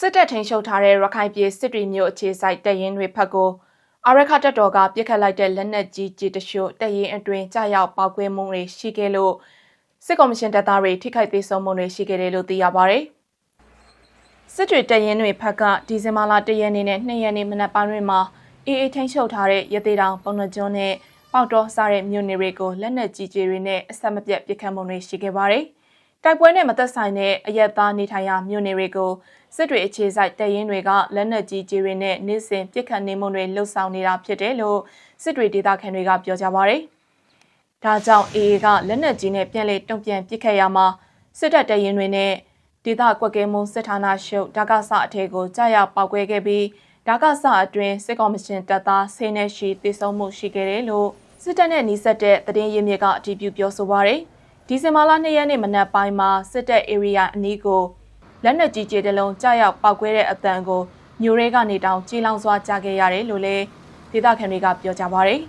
စစ်တပ်ထိန်ချုပ်ထားတဲ့ရခိုင်ပြည်စစ်တွေမျိုးအခြေစိုက်တပ်ရင်းတွေဖက်ကိုအာရခတပ်တော်ကပြစ်ခတ်လိုက်တဲ့လက်နက်ကြီးကြီးတရှို့တပ်ရင်းအတွင်းကြာရောက်ပောက်ကွဲမှုတွေရှိခဲ့လို့စစ်ကော်မရှင်တပ်သားတွေထိခိုက်သေးဆုံးမှုတွေရှိခဲ့တယ်လို့သိရပါဗျ။စစ်တွေတပ်ရင်းတွေဖက်ကဒီဇင်ဘာလ၁ရက်နေ့နဲ့၂ရက်နေ့မနက်ပိုင်းတွေမှာအေးအေးထိန်ချုပ်ထားတဲ့ရသေးတောင်ပုံနှကျွန်းနဲ့ပေါတော်စားတဲ့မြို့နယ်တွေကိုလက်နက်ကြီးကြီးတွေနဲ့အဆက်မပြတ်ပစ်ခတ်မှုတွေရှိခဲ့ပါတယ်။တိုက်ပွဲနဲ့မသက်ဆိုင်တဲ့အရက်သားနေထိုင်ရာမြို့နယ်တွေကို စစ်တွေအခြေစိုက်တပ်ရင်းတွေကလက်နက်ကြီးကြီးတွေနဲ့နေ့စဉ်ပစ်ခတ်နေမှုတွေလှုပ်ဆောင်နေတာဖြစ်တယ်လို့စစ်တွေဒေသခံတွေကပြောကြပါဗျ။ဒါကြောင့် AA ကလက်နက်ကြီးနဲ့ပြန်လည်တုံ့ပြန်ပစ်ခတ်ရမှာစစ်တပ်တပ်ရင်းတွေနဲ့ဒေသကွက်ကဲမှုစစ်ဌာနရှုပ်ဒါကဆအထေကိုကြာရောက်ပောက်ကွဲခဲ့ပြီးဒါကဆအတွင်းစစ်ကော်မရှင်တပ်သားဆင်းနေရှိတည်ဆုံမှုရှိခဲ့တယ်လို့စစ်တပ်နဲ့နှီးဆက်တဲ့သတင်းရင်းမြစ်ကအတည်ပြုပြောဆိုပါရယ်ဒီဇင်ဘာလ2ရက်နေ့မနက်ပိုင်းမှာစစ်တပ် area အနီးကို လက်နက်ကြီးကြီးတစ်လုံးကြာရောက်ပောက်ကွဲတဲ့အတန်ကိုမျိုးရဲကနေတောင်ကြီးလောင်စွာကြားခဲ့ရတယ်လို့လည်းဒေသခံတွေကပြောကြပါရယ်